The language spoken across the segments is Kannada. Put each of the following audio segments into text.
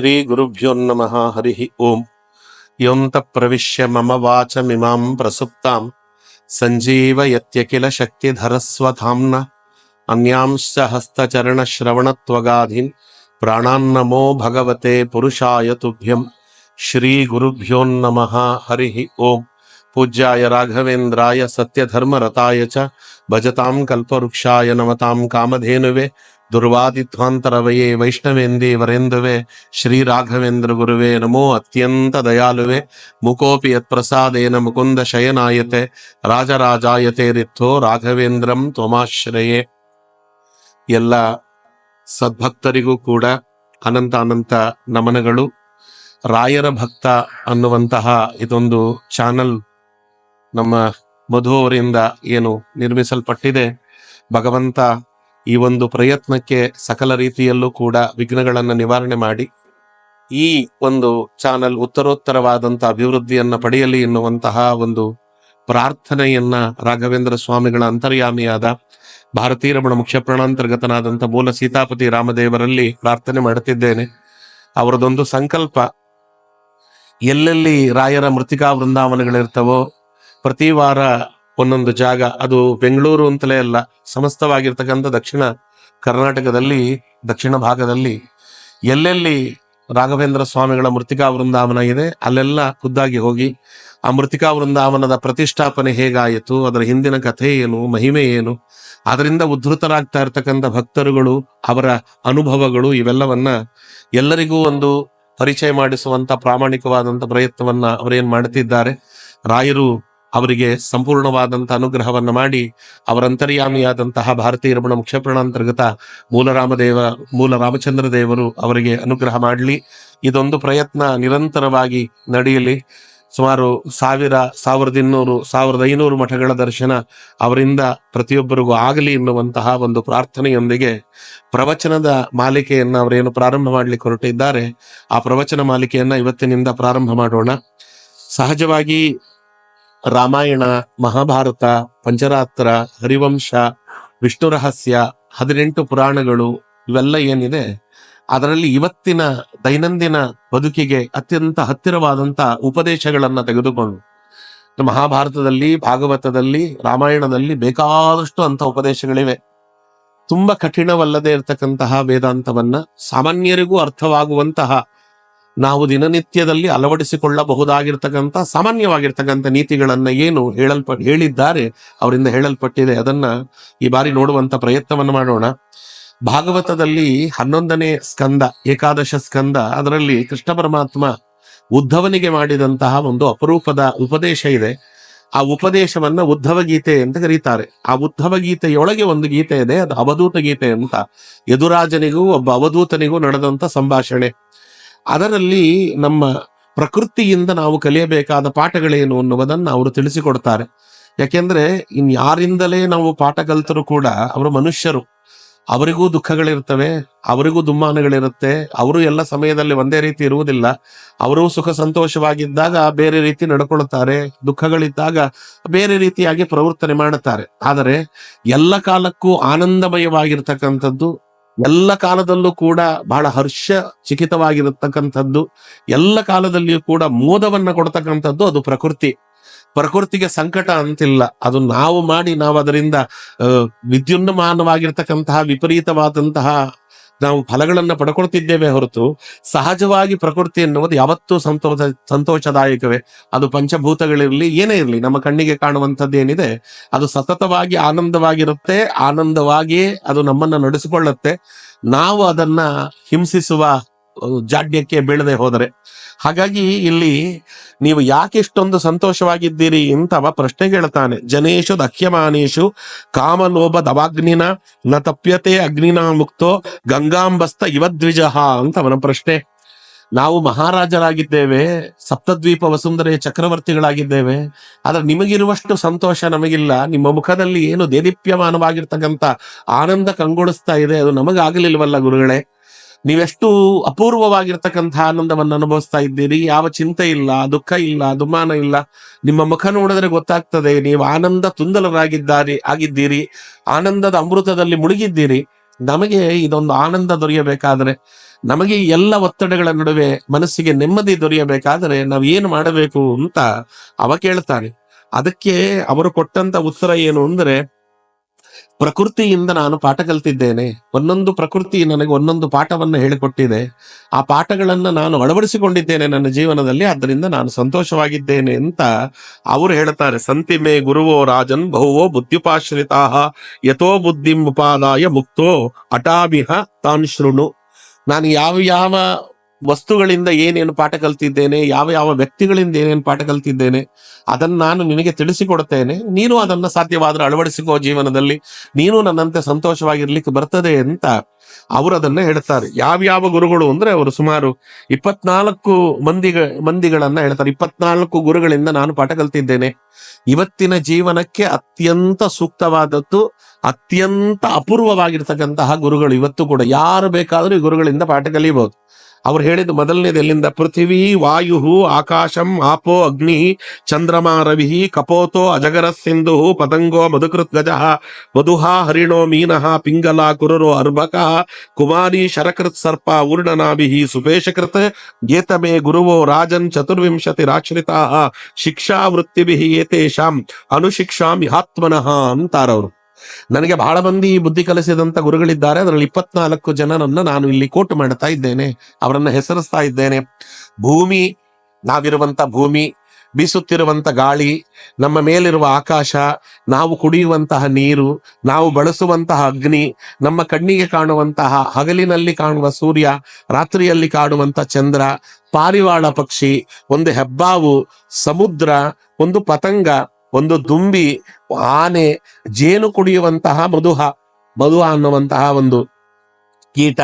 श्रीगुरुभ्यो नमः हरिः ओम्। योऽन्तः प्रविश्य मम वाचमिमां प्रसुप्तां सञ्जीवयत्यखिल शक्तिधरस्वधाम्ना अन्यांश्च हस्तचरणश्रवणत्वगाधीन्। प्राणान्नमो भगवते पुरुषाय तुभ्यं श्रीगुरुभ्यो नमः हरिः ओम्। पूज्याय राघवेन्द्राय सत्यधर्मरताय च। भजतां कल्पवृक्षाय नमतां कामधेनुवे ದುರ್ವಾದಿಧ್ವಾಂತರವಯೇ ವೈಷ್ಣವೇಂದಿ ವರೆಂದುವೆ ಶ್ರೀ ರಾಘವೇಂದ್ರ ಗುರುವೇ ನಮೋ ಅತ್ಯಂತ ದಯಾಲುವೆ, ಮುಕೋಪಿ ಯತ್ಪ್ರಸಾದೇನ ಮುಕುಂದ ಶಯನಾಯತೆ, ರಾಜರಾಜಾಯತೆ ರಿಥೋ ರಾಘವೇಂದ್ರಂ ತ್ವಮಾಶ್ರಯೇ. ಎಲ್ಲ ಸದ್ಭಕ್ತರಿಗೂ ಕೂಡ ಅನಂತ ಅನಂತ ನಮನಗಳು. ರಾಯರ ಭಕ್ತ ಅನ್ನುವಂತಹ ಇದೊಂದು ಚಾನಲ್ ನಮ್ಮ ಮಧು ಅವರಿಂದ ಏನು ನಿರ್ಮಿಸಲ್ಪಟ್ಟಿದೆ. ಭಗವಂತ ಈ ಒಂದು ಪ್ರಯತ್ನಕ್ಕೆ ಸಕಲ ರೀತಿಯಲ್ಲೂ ಕೂಡ ವಿಘ್ನಗಳನ್ನು ನಿವಾರಣೆ ಮಾಡಿ, ಈ ಒಂದು ಚಾನಲ್ ಉತ್ತರೋತ್ತರವಾದಂತಹ ಅಭಿವೃದ್ಧಿಯನ್ನ ಪಡೆಯಲಿ ಎನ್ನುವಂತಹ ಒಂದು ಪ್ರಾರ್ಥನೆಯನ್ನ ರಾಘವೇಂದ್ರ ಸ್ವಾಮಿಗಳ ಅಂತರ್ಯಾಮಿಯಾದ ಭಾರತೀಯ ರಮಣ ಮುಖ್ಯ ಪ್ರಾಣಾಂತರ್ಗತನಾದಂಥ ಮೂಲ ಸೀತಾಪತಿ ರಾಮದೇವರಲ್ಲಿ ಪ್ರಾರ್ಥನೆ ಮಾಡುತ್ತಿದ್ದೇನೆ. ಅವರದೊಂದು ಸಂಕಲ್ಪ, ಎಲ್ಲೆಲ್ಲಿ ರಾಯರ ಮೃತಿಕಾ ವೃಂದಾವನಗಳಿರ್ತವೋ ಪ್ರತಿ ವಾರ ಒಂದೊಂದು ಜಾಗ. ಅದು ಬೆಂಗಳೂರು ಅಂತಲೇ ಅಲ್ಲ, ಸಮಸ್ತವಾಗಿರ್ತಕ್ಕಂಥ ದಕ್ಷಿಣ ಕರ್ನಾಟಕದಲ್ಲಿ, ದಕ್ಷಿಣ ಭಾಗದಲ್ಲಿ. ಎಲ್ಲೆಲ್ಲಿ ರಾಘವೇಂದ್ರ ಸ್ವಾಮಿಗಳ ಮೃತಿಕಾ ವೃಂದಾವನ ಇದೆ, ಅಲ್ಲೆಲ್ಲ ಖುದ್ದಾಗಿ ಹೋಗಿ ಆ ಮೃತಿಕಾ ವೃಂದಾವನದ ಪ್ರತಿಷ್ಠಾಪನೆ ಹೇಗಾಯಿತು, ಅದರ ಹಿಂದಿನ ಕಥೆ ಏನು, ಮಹಿಮೆ ಏನು? ಅದರಿಂದ ಉದ್ಧೃತರಾಗ್ತಾ ಇರ್ತಕ್ಕಂಥ ಭಕ್ತರುಗಳು, ಅವರ ಅನುಭವಗಳು ಇವೆಲ್ಲವನ್ನ ಎಲ್ಲರಿಗೂ ಒಂದು ಪರಿಚಯ ಮಾಡಿಸುವಂತ ಪ್ರಾಮಾಣಿಕವಾದಂತ ಪ್ರಯತ್ನವನ್ನ ಅವರೇನ್ ಮಾಡುತ್ತಿದ್ದಾರೆ ರಾಯರು ಅವರಿಗೆ ಸಂಪೂರ್ಣವಾದಂತಹ ಅನುಗ್ರಹವನ್ನ ಮಾಡಿ ಅವರಂತರ್ಯಾಮಿಯಾದಂತಹ ಭಾರತೀಯ ರಮಣ ಮುಖ್ಯ ಪ್ರಾಣಾಂತರ್ಗತ ಮೂಲರಾಮದೇವ ಮೂಲ ರಾಮಚಂದ್ರ ದೇವರು ಅವರಿಗೆ ಅನುಗ್ರಹ ಮಾಡಲಿ. ಇದೊಂದು ಪ್ರಯತ್ನ ನಿರಂತರವಾಗಿ ನಡೆಯಲಿ. ಸುಮಾರು ಸಾವಿರ, ಸಾವಿರದ ಇನ್ನೂರು, ಸಾವಿರದ ಐನೂರು ಮಠಗಳ ದರ್ಶನ ಅವರಿಂದ ಪ್ರತಿಯೊಬ್ಬರಿಗೂ ಆಗಲಿ ಎನ್ನುವಂತಹ ಒಂದು ಪ್ರಾರ್ಥನೆಯೊಂದಿಗೆ ಪ್ರವಚನದ ಮಾಲಿಕೆಯನ್ನ ಅವರೇನು ಪ್ರಾರಂಭ ಮಾಡಲಿಕ್ಕೆ ಹೊರಟಿದ್ದಾರೆ, ಆ ಪ್ರವಚನ ಮಾಲಿಕೆಯನ್ನ ಇವತ್ತಿನಿಂದ ಪ್ರಾರಂಭ ಮಾಡೋಣ. ಸಹಜವಾಗಿ ರಾಮಾಯಣ, ಮಹಾಭಾರತ, ಪಂಚರಾತ್ರ, ಹರಿವಂಶ, ವಿಷ್ಣು ರಹಸ್ಯ, ಹದಿನೆಂಟು ಪುರಾಣಗಳು, ಇವೆಲ್ಲ ಏನಿದೆ? ಅದರಲ್ಲಿ ಇವತ್ತಿನ ದೈನಂದಿನ ಬದುಕಿಗೆ ಅತ್ಯಂತ ಹತ್ತಿರವಾದಂತ ಉಪದೇಶಗಳನ್ನ ತೆಗೆದುಕೊಂಡು ಮಹಾಭಾರತದಲ್ಲಿ, ಭಾಗವತದಲ್ಲಿ, ರಾಮಾಯಣದಲ್ಲಿ ಬೇಕಾದಷ್ಟು ಅಂತ ಉಪದೇಶಗಳಿವೆ. ತುಂಬಾ ಕಠಿಣವಲ್ಲದೆ ಇರತಕ್ಕಂತಹ ವೇದಾಂತವನ್ನ ಸಾಮಾನ್ಯರಿಗೂ ಅರ್ಥವಾಗುವಂತಹ ನಾವು ದಿನನಿತ್ಯದಲ್ಲಿ ಅಳವಡಿಸಿಕೊಳ್ಳಬಹುದಾಗಿರ್ತಕ್ಕಂಥ, ಸಾಮಾನ್ಯವಾಗಿರ್ತಕ್ಕಂಥ ನೀತಿಗಳನ್ನ ಏನು ಹೇಳಲ್ಪ, ಹೇಳಿದ್ದಾರೆ, ಅವರಿಂದ ಹೇಳಲ್ಪಟ್ಟಿದೆ. ಅದನ್ನ ಈ ಬಾರಿ ನೋಡುವಂತ ಪ್ರಯತ್ನವನ್ನು ಮಾಡೋಣ. ಭಾಗವತದಲ್ಲಿ ಹನ್ನೊಂದನೇ ಸ್ಕಂದ, ಏಕಾದಶ ಸ್ಕಂದ, ಅದರಲ್ಲಿ ಕೃಷ್ಣ ಪರಮಾತ್ಮ ಉದ್ಧವನಿಗೆ ಮಾಡಿದಂತಹ ಒಂದು ಅಪರೂಪದ ಉಪದೇಶ ಇದೆ. ಆ ಉಪದೇಶವನ್ನ ಉದ್ಧವ ಗೀತೆ ಅಂತ ಕರೀತಾರೆ. ಆ ಉದ್ಧವ ಗೀತೆಯೊಳಗೆ ಒಂದು ಗೀತೆ ಇದೆ, ಅದು ಅವಧೂತ ಗೀತೆ ಅಂತ. ಯದುರಾಜನಿಗೂ, ಒಬ್ಬ ಅವಧೂತನಿಗೂ ನಡೆದಂತ ಸಂಭಾಷಣೆ. ಅದರಲ್ಲಿ ನಮ್ಮ ಪ್ರಕೃತಿಯಿಂದ ನಾವು ಕಲಿಯಬೇಕಾದ ಪಾಠಗಳೇನು ಅನ್ನುವುದನ್ನು ಅವರು ತಿಳಿಸಿಕೊಡ್ತಾರೆ. ಯಾಕೆಂದ್ರೆ ಇನ್ ಯಾರಿಂದಲೇ ನಾವು ಪಾಠ ಕಲ್ತರೂ ಕೂಡ ಅವರು ಮನುಷ್ಯರು. ಅವರಿಗೂ ದುಃಖಗಳಿರ್ತವೆ, ಅವರಿಗೂ ದುಮ್ಮಾನಗಳಿರುತ್ತೆ, ಅವರು ಎಲ್ಲ ಸಮಯದಲ್ಲಿ ಒಂದೇ ರೀತಿ ಇರುವುದಿಲ್ಲ. ಅವರು ಸುಖ ಸಂತೋಷವಾಗಿದ್ದಾಗ ಬೇರೆ ರೀತಿ ನಡ್ಕೊಳ್ತಾರೆ, ದುಃಖಗಳಿದ್ದಾಗ ಬೇರೆ ರೀತಿಯಾಗಿ ಪ್ರವರ್ತನೆ ಮಾಡುತ್ತಾರೆ. ಆದರೆ ಎಲ್ಲ ಕಾಲಕ್ಕೂ ಆನಂದಮಯವಾಗಿರ್ತಕ್ಕಂಥದ್ದು ಎಲ್ಲ ಕಾಲದಲ್ಲೂ ಕೂಡ ಬಹಳ ಹರ್ಷ ಚಿಕಿತವಾಗಿರತಕ್ಕಂಥದ್ದು ಎಲ್ಲ ಕಾಲದಲ್ಲಿಯೂ ಕೂಡ ಮೋದವನ್ನ ಕೊಡ್ತಕ್ಕಂಥದ್ದು ಅದು ಪ್ರಕೃತಿ. ಪ್ರಕೃತಿಗೆ ಸಂಕಟ ಅಂತಿಲ್ಲ. ಅದು ನಾವು ಮಾಡಿ ನಾವು ಅದರಿಂದ ವಿದ್ಯುನ್ಮಾನವಾಗಿರ್ತಕ್ಕಂತಹ ವಿಪರೀತವಾದಂತಹ ನಾವು ಫಲಗಳನ್ನ ಪಡ್ಕೊಳ್ತಿದ್ದೇವೆ ಹೊರತು ಸಹಜವಾಗಿ ಪ್ರಕೃತಿ ಎನ್ನುವುದು ಯಾವತ್ತೂ ಸಂತೋಷ, ಸಂತೋಷದಾಯಕವೇ. ಅದು ಪಂಚಭೂತಗಳಿರಲಿ, ಏನೇ ಇರಲಿ, ನಮ್ಮ ಕಣ್ಣಿಗೆ ಕಾಣುವಂಥದ್ದು ಏನಿದೆ, ಅದು ಸತತವಾಗಿ ಆನಂದವಾಗಿರುತ್ತೆ, ಆನಂದವಾಗಿಯೇ ಅದು ನಮ್ಮನ್ನ ನಡೆಸಿಕೊಳ್ಳುತ್ತೆ. ನಾವು ಅದನ್ನ ಹಿಂಸಿಸುವ ಜಾಡ್ಯಕ್ಕೆ ಬೀಳದೆ ಹೋದರೆ. ಹಾಗಾಗಿ ಇಲ್ಲಿ ನೀವು ಯಾಕೆ ಇಷ್ಟೊಂದು ಸಂತೋಷವಾಗಿದ್ದೀರಿ ಅವ ಪ್ರಶ್ನೆ ಕೇಳ್ತಾನೆ ಜನೇಶು ದಕ್ಷ್ಯಮಾನೇಶು ಕಾಮಲೋಭ ದವಾಗ್ನಿನ ನ ತಪ್ಯತೆ ಅಗ್ನಿನ ಮುಕ್ತೋ ಗಂಗಾಂಬಸ್ತ ಇವದ್ವಿಜಃ ಅಂತ ಅವನ ಪ್ರಶ್ನೆ. ನಾವು ಮಹಾರಾಜರಾಗಿದ್ದೇವೆ, ಸಪ್ತದ್ವೀಪ ವಸುಂಧರೆ ಚಕ್ರವರ್ತಿಗಳಾಗಿದ್ದೇವೆ, ಆದ್ರೆ ನಿಮಗಿರುವಷ್ಟು ಸಂತೋಷ ನಮಗಿಲ್ಲ. ನಿಮ್ಮ ಮುಖದಲ್ಲಿ ಏನು ದೇದೀಪ್ಯಮಾನವಾಗಿರ್ತಕ್ಕಂಥ ಆನಂದ ಕಂಗೊಳಿಸ್ತಾ ಇದೆ, ಅದು ನಮಗಾಗಲಿಲ್ವಲ್ಲ ಗುರುಗಳೇ. ನೀವೆಷ್ಟು ಅಪೂರ್ವವಾಗಿರ್ತಕ್ಕಂಥ ಆನಂದವನ್ನು ಅನುಭವಿಸ್ತಾ ಇದ್ದೀರಿ? ಯಾವ ಚಿಂತೆ ಇಲ್ಲ, ದುಃಖ ಇಲ್ಲ ದುಮಾನ ಇಲ್ಲ. ನಿಮ್ಮ ಮುಖ ನೋಡಿದ್ರೆ ಗೊತ್ತಾಗ್ತದೆ, ನೀವು ಆನಂದ ತುಂದಲರಾಗಿದ್ದಾರೆ, ಆಗಿದ್ದೀರಿ. ಆನಂದದ ಅಮೃತದಲ್ಲಿ ಮುಳುಗಿದ್ದೀರಿ. ನಮಗೆ ಇದೊಂದು ಆನಂದ ದೊರೆಯಬೇಕಾದ್ರೆ, ನಮಗೆ ಎಲ್ಲ ಒತ್ತಡಗಳ ನಡುವೆ ಮನಸ್ಸಿಗೆ ನೆಮ್ಮದಿ ದೊರೆಯಬೇಕಾದರೆ ನಾವು ಏನು ಮಾಡಬೇಕು ಅಂತ ಅವ ಕೇಳ್ತಾನೆ. ಅದಕ್ಕೆ ಅವರು ಕೊಟ್ಟಂತ ಉತ್ತರ ಏನು ಅಂದ್ರೆ ಪ್ರಕೃತಿಯಿಂದ ನಾನು ಪಾಠ ಕಲ್ತಿದ್ದೇನೆ. ಒಂದೊಂದು ಪ್ರಕೃತಿ ನನಗೆ ಒಂದೊಂದು ಪಾಠವನ್ನು ಹೇಳಿಕೊಟ್ಟಿದೆ. ಆ ಪಾಠಗಳನ್ನ ನಾನು ಅಳವಡಿಸಿಕೊಂಡಿದ್ದೇನೆ ನನ್ನ ಜೀವನದಲ್ಲಿ. ಆದ್ದರಿಂದ ನಾನು ಸಂತೋಷವಾಗಿದ್ದೇನೆ ಅಂತ ಅವರು ಹೇಳ್ತಾರೆ ಸಂತಿಮೆ ಗುರುವೋ ರಾಜನ್ ಬಹುವೋ ಬುದ್ಧಿಪಾಶ್ರಿತಾ ಯಥೋ ಬುದ್ಧಿಂ ಉಪಾದಾಯ ಮುಕ್ತೋ ಅಟಾಭಿಹ ತಾನ್ ಶೃಣು. ನಾನು ಯಾವ ಯಾವ ವಸ್ತುಗಳಿಂದ ಏನೇನು ಪಾಠ ಕಲ್ತಿದ್ದೇನೆ, ಯಾವ ಯಾವ ವ್ಯಕ್ತಿಗಳಿಂದ ಏನೇನು ಪಾಠ ಕಲ್ತಿದ್ದೇನೆ, ಅದನ್ನ ನಾನು ನಿನಗೆ ತಿಳಿಸಿಕೊಡ್ತೇನೆ. ನೀನು ಅದನ್ನ ಸಾಧ್ಯವಾದ್ರೆ ಅಳವಡಿಸಿಕೋ ಜೀವನದಲ್ಲಿ. ನೀನು ನನ್ನಂತೆ ಸಂತೋಷವಾಗಿರ್ಲಿಕ್ಕೆ ಬರ್ತದೆ ಅಂತ ಅವರು ಅದನ್ನ ಹೇಳ್ತಾರೆ. ಯಾವ್ಯಾವ ಗುರುಗಳು ಅಂದ್ರೆ ಅವರು ಸುಮಾರು ಇಪ್ಪತ್ನಾಲ್ಕು ಮಂದಿ ಮಂದಿಗಳನ್ನ ಹೇಳ್ತಾರೆ. ಇಪ್ಪತ್ನಾಲ್ಕು ಗುರುಗಳಿಂದ ನಾನು ಪಾಠ ಕಲ್ತಿದ್ದೇನೆ. ಇವತ್ತಿನ ಜೀವನಕ್ಕೆ ಅತ್ಯಂತ ಸೂಕ್ತವಾದದ್ದು, ಅತ್ಯಂತ ಅಪೂರ್ವವಾಗಿರ್ತಕ್ಕಂತಹ ಗುರುಗಳು ಇವತ್ತು ಕೂಡ. ಯಾರು ಬೇಕಾದರೂ ಈ ಗುರುಗಳಿಂದ ಪಾಠ ಕಲಿಬಹುದು ಅವ್ರು ಹೇಳಿದ್ದು ಮೊದಲನೇದು ಎಲ್ಲಿಂದ? ಪೃಥಿವಿ ವಾಯು ಆಕಾಶಂ ಆಪೋ ಅಗ್ನಿ ಚಂದ್ರಮಾ ರವಿ ಕಪೋತೋ ಅಜಗರ ಸಿಂಧು ಪತಂಗೋ ಮಧುಕೃತ್ ಗಜ ಮಧುಹಾ ಹರಿಣೋ ಮೀನಃ ಪಿಂಗಲ ಕುರುರು ಅರ್ಭಕ ಕುಮಾರಿ ಶರಕೃತ್ ಸರ್ಪ ಊರ್ಣನಾಭಿ ಸುಪೇಶಕೃತ್ ಗೇತಮೇ ಗುರುವೋ ರಾಜನ್ ಚತುರ್ವಿಂಶತಿ ರಾಶ್ರಿತಾ ಶಿಕ್ಷಾ ವೃತ್ತಿಭಿ ಏತೇಷಾಂ ಅನುಶಿಕ್ಷಾಂ ಇಹಾತ್ಮನಃ ಅಂತಾರವರು. ನನಗೆ ಬಹಳ ಮಂದಿ ಬುದ್ಧಿ ಕಲಿಸಿದಂತ ಗುರುಗಳಿದ್ದಾರೆ. ಅದರಲ್ಲಿ ಇಪ್ಪತ್ನಾಲ್ಕು ಜನನನ್ನ ನಾನು ಇಲ್ಲಿ ಕೋಟ್ ಮಾಡ್ತಾ ಇದ್ದೇನೆ. ಅವರನ್ನ ಹೆಸರಿಸ್ತಾ ಇದ್ದೇನೆ. ಭೂಮಿ, ನಾವಿರುವಂತ ಭೂಮಿ, ಬೀಸುತ್ತಿರುವಂತ ಗಾಳಿ, ನಮ್ಮ ಮೇಲಿರುವ ಆಕಾಶ, ನಾವು ಕುಡಿಯುವಂತಹ ನೀರು, ನಾವು ಬಳಸುವಂತಹ ಅಗ್ನಿ, ನಮ್ಮ ಕಣ್ಣಿಗೆ ಕಾಣುವಂತಹ ಹಗಲಿನಲ್ಲಿ ಕಾಣುವ ಸೂರ್ಯ, ರಾತ್ರಿಯಲ್ಲಿ ಕಾಣುವಂತ ಚಂದ್ರ, ಪಾರಿವಾಳ ಪಕ್ಷಿ, ಒಂದು ಹೆಬ್ಬಾವು, ಸಮುದ್ರ, ಒಂದು ಪತಂಗ ಒಂದು ದುಂಬಿ, ಆನೆ, ಜೇನು ಕುಡಿಯುವಂತಹ ಮಧುಹ ಮಧುಹ ಅನ್ನುವಂತಹ ಒಂದು ಕೀಟ,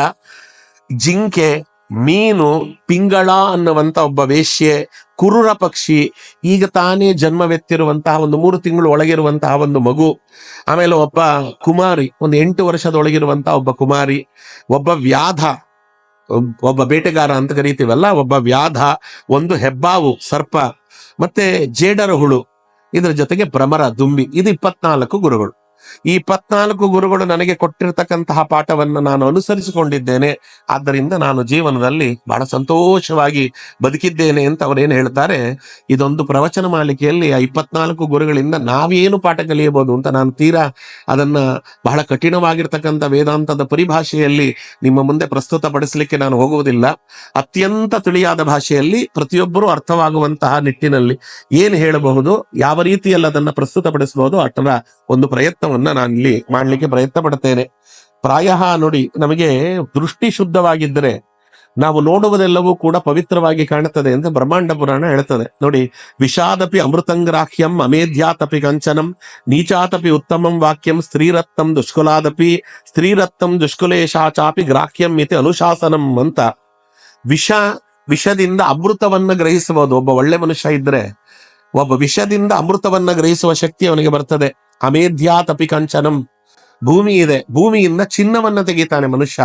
ಜಿಂಕೆ, ಮೀನು, ಪಿಂಗಳ ಅನ್ನುವಂತ ಒಬ್ಬ ವೇಶ್ಯೆ, ಕುರುರ ಪಕ್ಷಿ, ಈಗ ತಾನೇ ಜನ್ಮವೆತ್ತಿರುವಂತಹ ಒಂದು ಮೂರು ತಿಂಗಳು ಒಳಗಿರುವಂತಹ ಒಂದು ಮಗು, ಆಮೇಲೆ ಒಬ್ಬ ಕುಮಾರಿ, ಒಂದು ಎಂಟು ವರ್ಷದ ವರ್ಷದೊಳಗಿರುವಂತಹ ಒಬ್ಬ ಕುಮಾರಿ, ಒಬ್ಬ ವ್ಯಾಧ ಒಬ್- ಒಬ್ಬ ಬೇಟೆಗಾರ ಅಂತ ಕರಿತೀವಲ್ಲ, ಒಬ್ಬ ವ್ಯಾಧ, ಒಂದು ಹೆಬ್ಬಾವು, ಸರ್ಪ, ಮತ್ತೆ ಜೇಡರ ಹುಳು ಇದರ ಜೊತೆಗೆ ಭ್ರಮರ ದುಂಬಿ. ಇದು ಇಪ್ಪತ್ನಾಲ್ಕು ಗುರುಗಳು. ಈ ಇಪ್ಪತ್ನಾಲ್ಕು ಗುರುಗಳು ನನಗೆ ಕೊಟ್ಟಿರತಕ್ಕಂತಹ ಪಾಠವನ್ನು ನಾನು ಅನುಸರಿಸಿಕೊಂಡಿದ್ದೇನೆ. ಆದ್ದರಿಂದ ನಾನು ಜೀವನದಲ್ಲಿ ಬಹಳ ಸಂತೋಷವಾಗಿ ಬದುಕಿದ್ದೇನೆ ಅಂತ ಅವರೇನು ಹೇಳ್ತಾರೆ, ಇದೊಂದು ಪ್ರವಚನ ಮಾಲಿಕೆಯಲ್ಲಿ ಆ ಇಪ್ಪತ್ನಾಲ್ಕು ಗುರುಗಳಿಂದ ನಾವೇನು ಪಾಠ ಕಲಿಯಬಹುದು ಅಂತ ನಾನು ತೀರಾ ಅದನ್ನ ಬಹಳ ಕಠಿಣವಾಗಿರ್ತಕ್ಕಂಥ ವೇದಾಂತದ ಪರಿಭಾಷೆಯಲ್ಲಿ ನಿಮ್ಮ ಮುಂದೆ ಪ್ರಸ್ತುತಪಡಿಸಲಿಕ್ಕೆ ನಾನು ಹೋಗುವುದಿಲ್ಲ. ಅತ್ಯಂತ ತಿಳಿಯಾದ ಭಾಷೆಯಲ್ಲಿ ಪ್ರತಿಯೊಬ್ಬರೂ ಅರ್ಥವಾಗುವಂತಹ ನಿಟ್ಟಿನಲ್ಲಿ ಏನು ಹೇಳಬಹುದು, ಯಾವ ರೀತಿಯಲ್ಲಿ ಅದನ್ನು ಪ್ರಸ್ತುತಪಡಿಸಬಹುದು ಅಷ್ಟರ ಒಂದು ಪ್ರಯತ್ನವನ್ನ ನಾನು ಇಲ್ಲಿ ಮಾಡ್ಲಿಕ್ಕೆ ಪ್ರಯತ್ನ ಪಡ್ತೇನೆ. ಪ್ರಾಯ ನೋಡಿ, ನಮಗೆ ದೃಷ್ಟಿ ಶುದ್ಧವಾಗಿದ್ದರೆ ನಾವು ನೋಡುವುದೆಲ್ಲವೂ ಕೂಡ ಪವಿತ್ರವಾಗಿ ಕಾಣುತ್ತದೆ ಅಂತ ಬ್ರಹ್ಮಾಂಡ ಪುರಾಣ ಹೇಳ್ತದೆ. ನೋಡಿ, ವಿಷಾದಪಿ ಅಮೃತಂಗ್ರಾಹ್ಯಂ ಅಮೇಧ್ಯಾತಪಿ ಕಂಚನಂ, ನೀಚಾತಪಿ ಉತ್ತಮಂ ವಾಕ್ಯಂ, ಸ್ತ್ರೀರತ್ನಂ ದುಷ್ಕುಲಾದಪಿ, ಸ್ತ್ರೀರತ್ನಂ ದುಷ್ಕುಲೇಶಾ ಚಾಪಿ ಗ್ರಾಹ್ಯಂ ಇತಿ ಅನುಶಾಸನಂ ಅಂತ. ವಿಷ, ವಿಷದಿಂದ ಅಮೃತವನ್ನ ಗ್ರಹಿಸಬಹುದು ಒಬ್ಬ ಒಳ್ಳೆ ಮನುಷ್ಯ ಇದ್ರೆ, ಒಬ್ಬ ವಿಷದಿಂದ ಅಮೃತವನ್ನ ಗ್ರಹಿಸುವ ಶಕ್ತಿ ಅವನಿಗೆ ಬರ್ತದೆ. ಅಮೇಧ್ಯಾತಪಿ ಕಂಚನಂ ಭೂಮಿ ಇದೆ. ಭೂಮಿಯಿಂದ ಚಿನ್ನವನ್ನ ತೆಗಿತಾನೆ ಮನುಷ್ಯ.